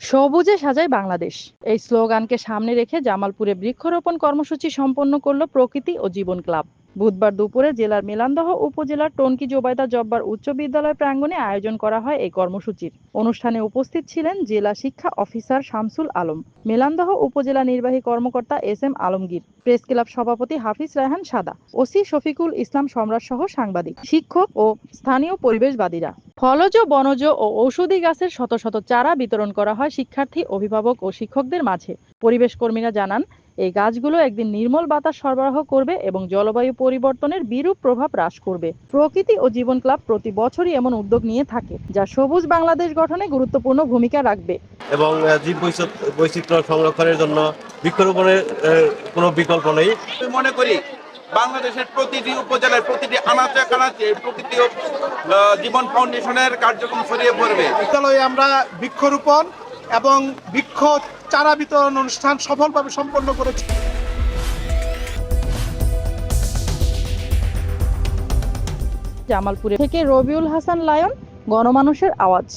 সবুজে সাজায় বাংলাদেশ। এই স্লোগানকে সামনে রেখে জামালপুরে বৃক্ষরোপণ কর্মসূচি সম্পন্ন করল প্রকৃতি ও জীবন ক্লাব। বুধবার দুপুরে জেলার মেলান্দহ উপজেলার টনকি জোবাইদা জব্বার উচ্চ বিদ্যালয় প্রাঙ্গণে আয়োজন করা হয় এই কর্মসূচির। অনুষ্ঠানে উপস্থিত ছিলেন জেলা শিক্ষা অফিসার শামসুল আলম, মেলান্দহ উপজেলা নির্বাহী কর্মকর্তা S M Alamgir, press club সভাপতি হাফিজ রায়হান সাদা, ওসি শফিকুল ইসলাম সম্রাট সহ সাংবাদিক, শিক্ষক ও স্থানীয় পরিবেশবাদীরা। ফলজ বনজ ও ঔষধি গাছের শত শত চারা বিতরণ করা হয় শিক্ষার্থী অভিভাবক ও শিক্ষকদের মাঝে। পরিবেশ কর্মীরা জানান এই গাছগুলো একদিন নির্মল বাতাস সরবরাহ করবে এবং জলবায়ু পরিবর্তনের বিরূপ প্রভাব হ্রাস করবে। প্রকৃতি ও জীবন ক্লাব প্রতি বছরই এমন উদ্যোগ নিয়ে থাকে যা সবুজ বাংলাদেশ গঠনে গুরুত্বপূর্ণ ভূমিকা রাখবে। এবং জীব বৈচিত্র্য সংরক্ষণের জন্য বৃক্ষরোপণের কোনো বিকল্প নেই। মনে করি বাংলাদেশের প্রতিটি উপজেলায় প্রতিটি আনাচে কানাচে প্রকৃতি জীবন ফাউন্ডেশনের কার্যক্রম ছড়িয়ে পড়বে। বিদ্যালয়ে আমরা বৃক্ষরোপণ এবং বৃক্ষ চারা বিতরণ অনুষ্ঠান সফলভাবে সম্পন্ন করেছি। জামালপুরে থেকে রবিউল হাসান লায়ন গণমানুষের আওয়াজ।